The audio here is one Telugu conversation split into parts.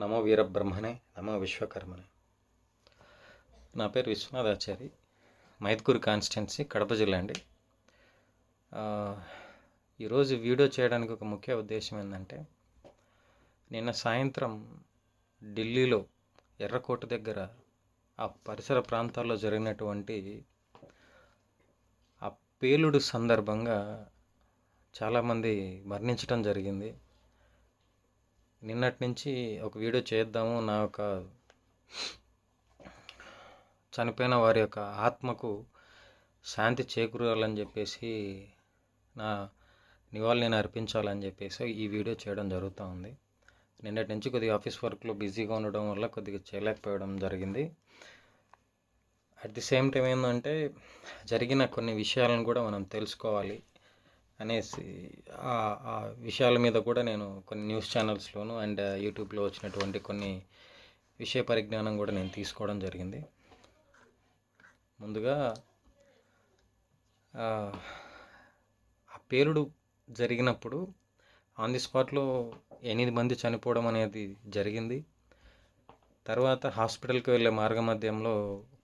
నమో వీరబ్రహ్మనే నమో విశ్వకర్మనే. నా పేరు విశ్వనాథాచారి మైత్కూరు కాన్స్టిట్యున్సీ కడప జిల్లా అండి. ఈరోజు వీడియో చేయడానికి ఒక ముఖ్య ఉద్దేశం ఏంటంటే నిన్న సాయంత్రం ఢిల్లీలో ఎర్రకోట దగ్గర ఆ పరిసర ప్రాంతాల్లో జరిగినటువంటి ఆ పేలుడు సందర్భంగా చాలామంది మరణించడం జరిగింది. నిన్నటి నుంచి ఒక వీడియో చేద్దాము. నా యొక్క చనిపోయిన వారి యొక్క ఆత్మకు శాంతి చేకూరాలని చెప్పేసి నా నివాళి నేను అర్పించాలని చెప్పేసి ఈ వీడియో చేయడం జరుగుతూ ఉంది. నిన్నటి నుంచి కొద్దిగా ఆఫీస్ వర్క్లో బిజీగా ఉండడం వల్ల కొద్దిగా చేయలేకపోవడం జరిగింది. అట్ ది సేమ్ టైం ఏంటంటే జరిగిన కొన్ని విషయాలను కూడా మనం తెలుసుకోవాలి. అనేసి ఆ విషయాల మీద కూడా నేను కొన్ని న్యూస్ ఛానల్స్లోను అండ్ యూట్యూబ్లో వచ్చినటువంటి కొన్ని విషయ పరిజ్ఞానం కూడా నేను తీసుకోవడం జరిగింది. ముందుగా ఆ ఆ పేలుడు జరిగినప్పుడు ఆన్ ది స్పాట్లో ఎనిమిది మంది చనిపోవడం అనేది జరిగింది. తర్వాత హాస్పిటల్కి వెళ్ళే మార్గ మధ్యంలో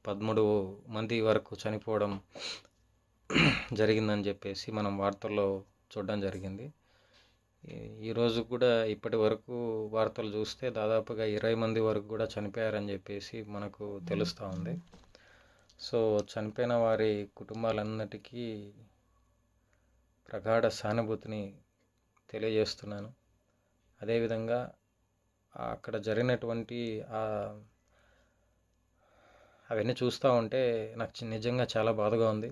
పదమూడు మంది వరకు చనిపోవడం జరిగిందని చెప్పేసి మనం వార్తల్లో చూడడం జరిగింది. ఈరోజు కూడా ఇప్పటి వరకు వార్తలు చూస్తే దాదాపుగా ఇరవై మంది వరకు కూడా చనిపోయారని చెప్పేసి మనకు తెలుస్తూ ఉంది. సో చనిపోయిన వారి కుటుంబాలన్నిటికీ ప్రగాఢ సానుభూతిని తెలియజేస్తున్నాను. అదేవిధంగా అక్కడ జరిగినటువంటి అవన్నీ చూస్తూ ఉంటే నాకు నిజంగా చాలా బాధగా ఉంది.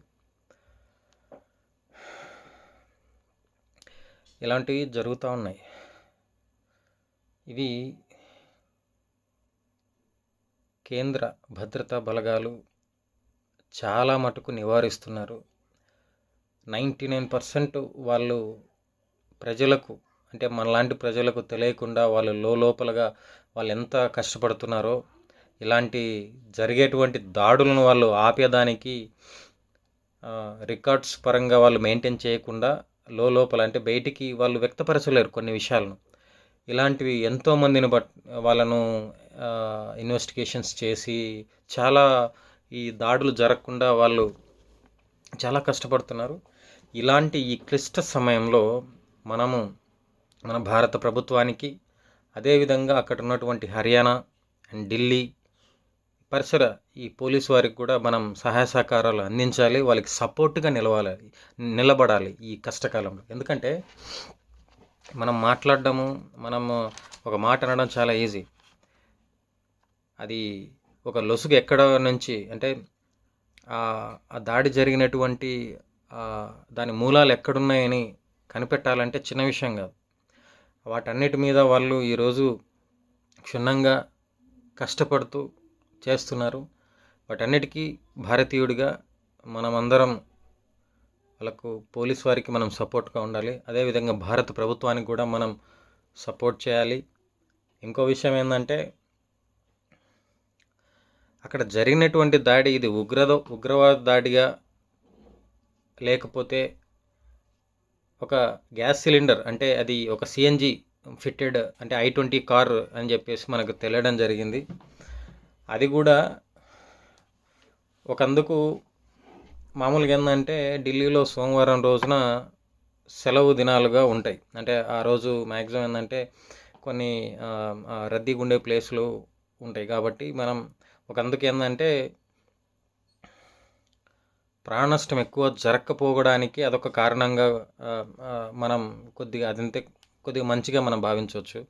ఇలాంటివి జరుగుతూ ఉన్నాయి. ఇవి కేంద్ర భద్రతా బలగాలు చాలా మటుకు నివారిస్తున్నారు. నైంటీ నైన్ పర్సెంట్ వాళ్ళు ప్రజలకు అంటే మనలాంటి ప్రజలకు తెలియకుండా వాళ్ళు లోపలగా వాళ్ళు ఎంత కష్టపడుతున్నారో ఇలాంటి జరిగేటువంటి దాడులను వాళ్ళు ఆపేదానికి రికార్డ్స్ పరంగా వాళ్ళు మెయింటైన్ చేయకుండా లోపల అంటే బయటికి వాళ్ళు వ్యక్తపరచలేరు కొన్ని విషయాలను. ఇలాంటివి ఎంతోమందిని బట్ వాళ్ళను ఇన్వెస్టిగేషన్స్ చేసి చాలా ఈ దాడులు జరగకుండా వాళ్ళు చాలా కష్టపడుతున్నారు. ఇలాంటి ఈ క్లిష్ట సమయంలో మనము మన భారత ప్రభుత్వానికి అదేవిధంగా అక్కడ ఉన్నటువంటి హర్యానా అండ్ ఢిల్లీ పరిసర ఈ పోలీసు వారికి కూడా మనం సహాయ సహకారాలు అందించాలి వాళ్ళకి సపోర్ట్గా నిలవాలి నిలబడాలి ఈ కష్టకాలంలో. ఎందుకంటే మనం మాట్లాడడము మనము ఒక మాట అనడం చాలా ఈజీ. అది ఒక లొసుగు ఎక్కడ నుంచి అంటే ఆ దాడి జరిగినటువంటి దాని మూలాలు ఎక్కడున్నాయని కనిపెట్టాలంటే చిన్న విషయం కాదు. వాటన్నిటి మీద వాళ్ళు ఈరోజు క్షుణ్ణంగా కష్టపడుతూ చేస్తున్నారు. వాటన్నిటికీ భారతీయుడిగా మనమందరం వాళ్ళకు పోలీస్ వారికి మనం సపోర్ట్గా ఉండాలి. అదేవిధంగా భారత ప్రభుత్వానికి కూడా మనం సపోర్ట్ చేయాలి. ఇంకో విషయం ఏంటంటే అక్కడ జరిగినటువంటి దాడి ఇది ఉగ్రద ఉగ్రవాద దాడిగా లేకపోతే ఒక గ్యాస్ సిలిండర్ అంటే అది ఒక సిఎన్జి ఫిట్టెడ్ అంటే ఐ ట్వంటీ కార్ అని చెప్పేసి మనకు తెలియడం జరిగింది. అది కూడా ఒకందుకు మామూలుగా ఏంటంటే ఢిల్లీలో సోమవారం రోజున సెలవు దినాలుగా ఉంటాయి. అంటే ఆ రోజు మ్యాక్సిమం ఏంటంటే కొన్ని రద్దీ రద్దీగా ఉండే ప్లేస్లు ఉంటాయి. కాబట్టి మనం ఒకందుకు ఏంటంటే ప్రాణష్టం ఎక్కువ జరగకపోవడానికి అదొక కారణంగా మనం కొద్దిగా అదంతే కొద్దిగా మంచిగా మనం భావించవచ్చు.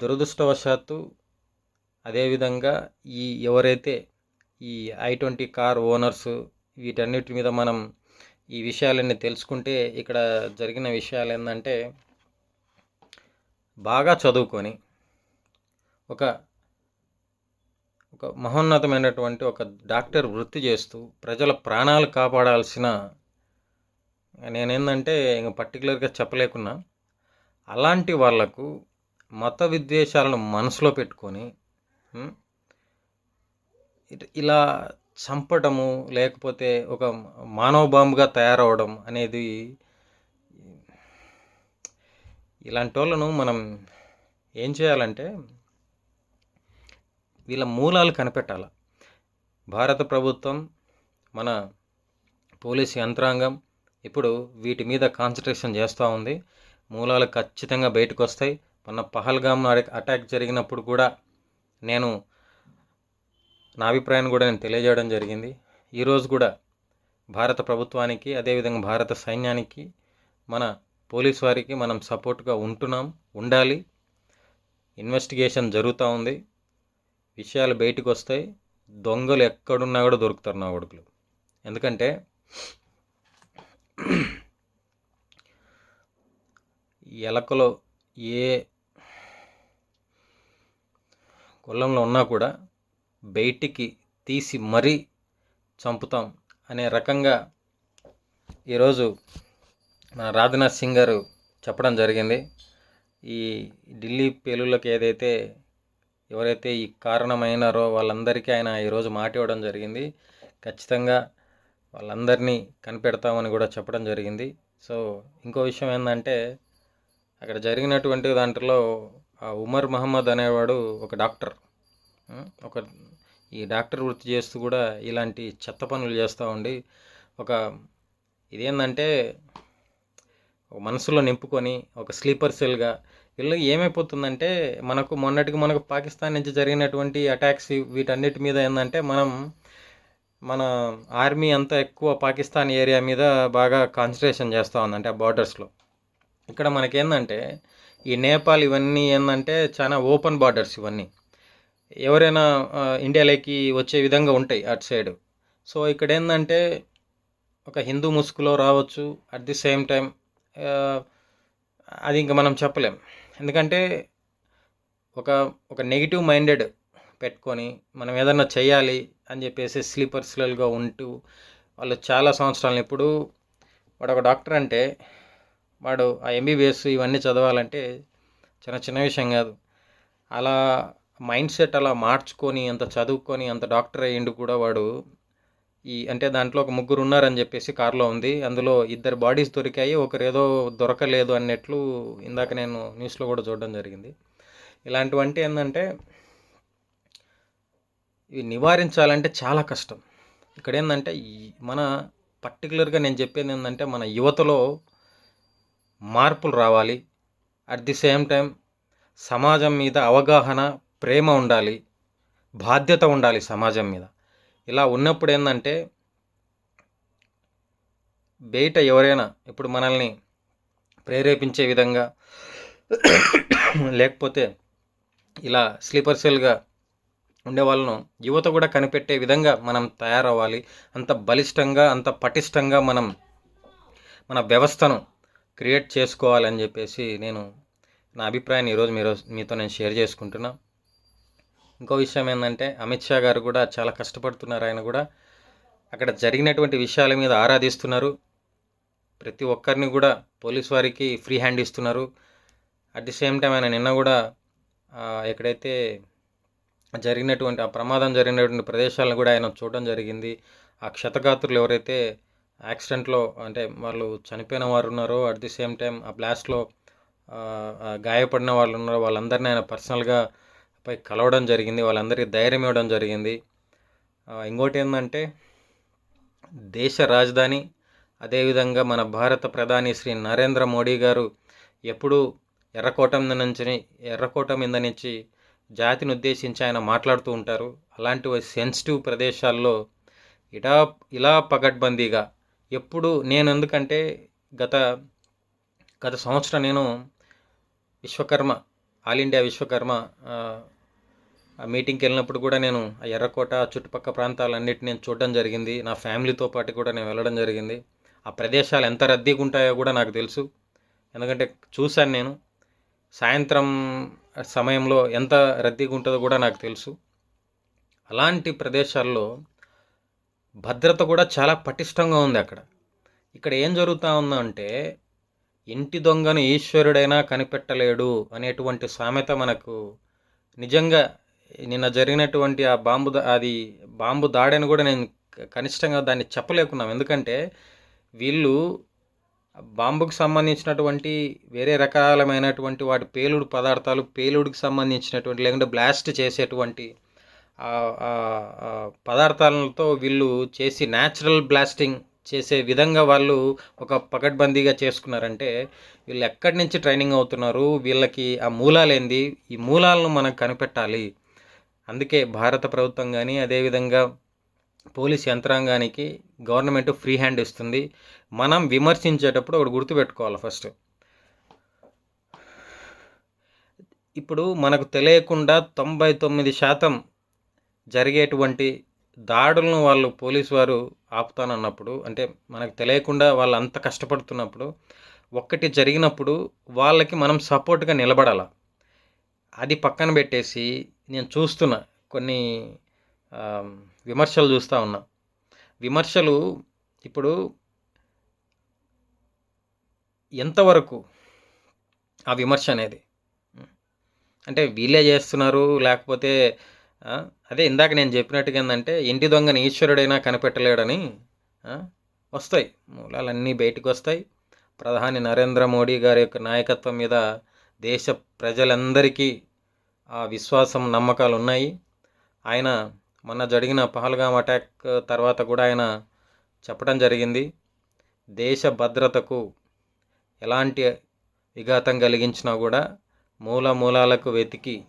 దురదృష్టవశాత్తు అదేవిధంగా ఈ ఎవరైతే ఈ ఐ ట్వంటీ కార్ ఓనర్స్ వీటన్నిటి మీద మనం ఈ విషయాలన్నీ తెలుసుకుంటే ఇక్కడ జరిగిన విషయాలు ఏంటంటే బాగా చదువుకొని ఒక ఒక మహోన్నతమైనటువంటి ఒక డాక్టర్ వృత్తి చేస్తూ ప్రజల ప్రాణాలు కాపాడాల్సిన నేనేందంటే ఇంక పర్టికులర్గా చెప్పలేకున్నా అలాంటి వాళ్ళకు మత విద్వేషాలను మనసులో పెట్టుకొని ఇలా చంపటము లేకపోతే ఒక మానవ బాంబుగా తయారవడం అనేది ఇలాంటి వాళ్ళను మనం ఏం చేయాలంటే వీళ్ళ మూలాలు కనిపెట్టాలి. భారత ప్రభుత్వం మన పోలీస్ యంత్రాంగం ఇప్పుడు వీటి మీద కాన్సన్ట్రేషన్ చేస్తూ ఉంది. మూలాలు ఖచ్చితంగా బయటకు వస్తాయి మన పహల్గామ్ అటాక్ జరిగినప్పుడు కూడా నేను నా అభిప్రాయాన్ని కూడా నేను తెలియజేయడం జరిగింది. ఈరోజు కూడా భారత ప్రభుత్వానికి అదేవిధంగా భారత సైన్యానికి మన పోలీస్ వారికి మనం సపోర్ట్గా ఉంటున్నాం ఉండాలి. ఇన్వెస్టిగేషన్ జరుగుతూ ఉంది. విషయాలు బయటకు వస్తాయి. దొంగలు ఎక్కడున్నా కూడా దొరుకుతారు నా కొడుకులు. ఎందుకంటే ఎలకలో ఏ కులంలో ఉన్నా కూడా బయటికి తీసి మరీ చంపుతాం అనే రకంగా ఈరోజు మన రాజ్నాథ్ సింగ్ గారు చెప్పడం జరిగింది. ఈ ఢిల్లీ పేలుళ్ళకి ఏదైతే ఎవరైతే ఈ కారణమైనారో వాళ్ళందరికీ ఆయన ఈరోజు మాట ఇవ్వడం జరిగింది. ఖచ్చితంగా వాళ్ళందరినీ కనిపెడతామని కూడా చెప్పడం జరిగింది. సో ఇంకో విషయం ఏంటంటే అక్కడ జరిగినటువంటి దాంట్లో ఉమర్ మహమ్మద్ అనేవాడు ఒక డాక్టర్. ఒక ఈ డాక్టర్ వృత్తి చేస్తూ కూడా ఇలాంటి చెత్త పనులు చేస్తూ ఉండి ఒక ఇదేంటంటే మనసులో నింపుకొని ఒక స్లీపర్ సెల్గా వీళ్ళు ఏమైపోతుందంటే మనకు మొన్నటికి మనకు పాకిస్తాన్ నుంచి జరిగినటువంటి అటాక్స్ వీటన్నిటి మీద ఏంటంటే మనం మన ఆర్మీ అంతా ఎక్కువ పాకిస్తాన్ ఏరియా మీద బాగా కాన్సన్ట్రేషన్ చేస్తూ ఉందంటే ఆ బార్డర్స్లో. ఇక్కడ మనకేందంటే ఈ నేపాల్ ఇవన్నీ ఏంటంటే చాలా ఓపెన్ బార్డర్స్ ఇవన్నీ. ఎవరైనా ఇండియాలోకి వచ్చే విధంగా ఉంటాయి అటు సైడ్. సో ఇక్కడ ఏంటంటే ఒక హిందూ ముసుగులో రావచ్చు అట్ ది సేమ్ టైం అది ఇంకా మనం చెప్పలేం. ఎందుకంటే ఒక ఒక నెగిటివ్ మైండెడ్ పెట్టుకొని మనం ఏదన్నా చేయాలి అని చెప్పేసి స్లీపర్స్లుగా ఉంటూ వాళ్ళు చాలా సంవత్సరాలు ఇప్పుడు వాడు ఒక డాక్టర్ అంటే వాడు ఆ ఎంబీబీఎస్ ఇవన్నీ చదవాలంటే చిన్న చిన్న విషయం కాదు. అలా మైండ్ సెట్ అలా మార్చుకొని అంత చదువుకొని అంత డాక్టర్ అయ్యిండు కూడా వాడు ఈ అంటే దాంట్లో ఒక ముగ్గురు ఉన్నారని చెప్పేసి కారులో ఉంది. అందులో ఇద్దరు బాడీస్ దొరికాయి ఒకరేదో దొరకలేదు అన్నట్లు ఇందాక నేను న్యూస్లో కూడా చూడడం జరిగింది. ఇలాంటివంటే ఏంటంటే ఇవి నివారించాలంటే చాలా కష్టం. ఇక్కడ ఏంటంటే మన పర్టికులర్గా నేను చెప్పేది ఏంటంటే మన యువతలో మార్పులు రావాలి. అట్ ది సేమ్ టైం సమాజం మీద అవగాహన ప్రేమ ఉండాలి. బాధ్యత ఉండాలి సమాజం మీద. ఇలా ఉన్నప్పుడు ఏంటంటే బయట ఎవరైనా ఇప్పుడు మనల్ని ప్రేరేపించే విధంగా లేకపోతే ఇలా స్లీపర్ సెల్గా ఉండే వాళ్ళను యువత కూడా కనిపెట్టే విధంగా మనం తయారవ్వాలి. అంత బలిష్టంగా అంత పటిష్టంగా మనం మన వ్యవస్థను క్రియేట్ చేసుకోవాలని చెప్పేసి నేను నా అభిప్రాయాన్ని ఈరోజు మీరు మీతో నేను షేర్ చేసుకుంటున్నా. ఇంకో విషయం ఏంటంటే అమిత్ షా గారు కూడా చాలా కష్టపడుతున్నారు. ఆయన కూడా అక్కడ జరిగినటువంటి విషయాల మీద ఆరాధిస్తున్నారు. ప్రతి ఒక్కరిని కూడా పోలీస్ వారికి ఫ్రీ హ్యాండ్ ఇస్తున్నారు. అట్ ది సేమ్ టైం ఆయన నిన్న కూడా ఎక్కడైతే జరిగినటువంటి ఆ ప్రమాదం జరిగినటువంటి ప్రదేశాలను కూడా ఆయన చూడడం జరిగింది. ఆ క్షతగాత్రులు ఎవరైతే యాక్సిడెంట్లో అంటే వాళ్ళు చనిపోయిన వారు ఉన్నారు. అట్ ది సేమ్ టైం ఆ బ్లాస్ట్లో గాయపడిన వాళ్ళు ఉన్నారు. వాళ్ళందరినీ ఆయన పర్సనల్గా పై కలవడం జరిగింది. వాళ్ళందరికీ ధైర్యం ఇవ్వడం జరిగింది. ఇంకోటి ఏంటంటే దేశ రాజధాని అదేవిధంగా మన భారత ప్రధాని శ్రీ నరేంద్ర మోడీ గారు ఎప్పుడూ ఎర్రకోట మీద నుంచి ఎర్రకోట మీద నుంచి జాతిని ఉద్దేశించి ఆయన మాట్లాడుతూ ఉంటారు. అలాంటి సెన్సిటివ్ ప్రదేశాల్లో ఇలా ఇలా పగడ్బందీగా ఎప్పుడు నేను ఎందుకంటే గత గత సంవత్సరం నేను విశ్వకర్మ ఆల్ ఇండియా విశ్వకర్మ మీటింగ్కి వెళ్ళినప్పుడు కూడా నేను ఆ ఎర్రకోట చుట్టుపక్క ప్రాంతాలన్నిటి ప్రాంతాలన్నిటిని నేను చూడడం జరిగింది. నా ఫ్యామిలీతో పాటు కూడా నేను వెళ్ళడం జరిగింది. ఆ ప్రదేశాలు ఎంత రద్దీగా ఉంటాయో కూడా నాకు తెలుసు. ఎందుకంటే చూశాను నేను. సాయంత్రం సమయంలో ఎంత రద్దీగా ఉంటుందో కూడా నాకు తెలుసు. అలాంటి ప్రదేశాల్లో భద్రత కూడా చాలా పటిష్టంగా ఉంది అక్కడ. ఇక్కడ ఏం జరుగుతూ ఉందంటే ఇంటి దొంగను ఈశ్వరుడైనా కనిపెట్టలేడు అనేటువంటి సామెత మనకు నిజంగా నిన్న జరిగినటువంటి ఆ బాంబు అది బాంబు దాడని కూడా నేను కనిష్టంగా దాన్ని చెప్పలేకున్నాం. ఎందుకంటే వీళ్ళు బాంబుకు సంబంధించినటువంటి వేరే రకాలమైనటువంటి వాటి పేలుడు పదార్థాలు పేలుడికి సంబంధించినటువంటి లేకుంటే బ్లాస్ట్ చేసేటువంటి పదార్థాలతో వీళ్ళు చేసి న్యాచురల్ బ్లాస్టింగ్ చేసే విధంగా వాళ్ళు ఒక పకడ్బందీగా చేసుకున్నారంటే వీళ్ళు ఎక్కడి నుంచి ట్రైనింగ్ అవుతున్నారు వీళ్ళకి ఆ మూలాలు ఏంది ఈ మూలాలను మనం కనిపెట్టాలి. అందుకే భారత ప్రభుత్వం కానీ అదేవిధంగా పోలీస్ యంత్రాంగానికి గవర్నమెంట్ ఫ్రీ హ్యాండ్ ఇస్తుంది. మనం విమర్శించేటప్పుడు ఒకటి గుర్తుపెట్టుకోవాలి ఫస్ట్. ఇప్పుడు మనకు తెలియకుండా తొంభై తొమ్మిది శాతం జరిగేటువంటి దాడులను వాళ్ళు పోలీసు వారు ఆపుతానన్నప్పుడు అంటే మనకు తెలియకుండా వాళ్ళు అంత కష్టపడుతున్నప్పుడు ఒక్కటి జరిగినప్పుడు వాళ్ళకి మనం సపోర్ట్గా నిలబడాల. అది పక్కన పెట్టేసి నేను చూస్తున్నా కొన్ని విమర్శలు చూస్తూ ఉన్నా. విమర్శలు ఇప్పుడు ఎంతవరకు ఆ విమర్శ అనేది? అంటే వీళ్ళే చేస్తున్నారు లేకపోతే అదే ఇందాక నేను చెప్పినట్టుగా ఏంటంటే ఇంటి దొంగని ఈశ్వరుడైనా కనిపెట్టలేడని వస్తాయి. మూలాలన్నీ బయటకు వస్తాయి. ప్రధాని నరేంద్ర మోడీ గారి యొక్క నాయకత్వం మీద దేశ ప్రజలందరికీ ఆ విశ్వాసం నమ్మకాలు ఉన్నాయి. ఆయన మొన్న జరిగిన పహల్గామ్ అటాక్ తర్వాత కూడా ఆయన చెప్పడం జరిగింది. దేశ భద్రతకు ఎలాంటి విఘాతం కలిగించినా కూడా మూల మూలాలకు వెతికి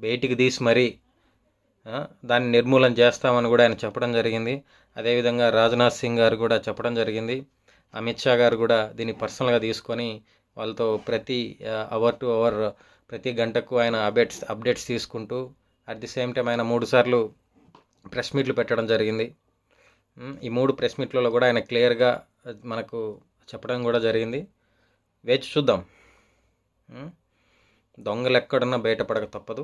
బయటికి తీసి మరీ దాన్ని నిర్మూలన చేస్తామని కూడా ఆయన చెప్పడం జరిగింది. అదేవిధంగా రాజ్నాథ్ సింగ్ గారు కూడా చెప్పడం జరిగింది. అమిత్ షా గారు కూడా దీన్ని పర్సనల్గా తీసుకొని వాళ్ళతో ప్రతి అవర్ టు అవర్ ప్రతి గంటకు ఆయన అప్డేట్స్ అప్డేట్స్ తీసుకుంటూ అట్ ది సేమ్ టైం ఆయన మూడు సార్లు ప్రెస్ మీట్లు పెట్టడం జరిగింది. ఈ మూడు ప్రెస్ మీట్లలో కూడా ఆయన క్లియర్గా మనకు చెప్పడం కూడా జరిగింది. వేచి చూద్దాం. దొంగలు ఎక్కడున్నా బయటపడక తప్పదు.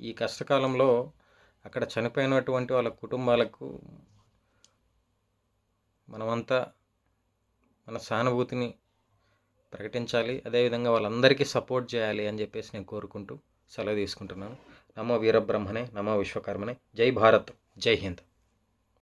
ఈ కష్టకాలంలో అక్కడ చనిపోయినటువంటి వాళ్ళ కుటుంబాలకు మనమంతా మన సానుభూతిని ప్రకటించాలి అదేవిధంగా వాళ్ళందరికీ సపోర్ట్ చేయాలి అని చెప్పేసి నేను కోరుకుంటూ సెలవు తీసుకుంటున్నాను. నమో వీరబ్రహ్మనే నమో విశ్వకర్మనే. జై భారత్ జై హింద్.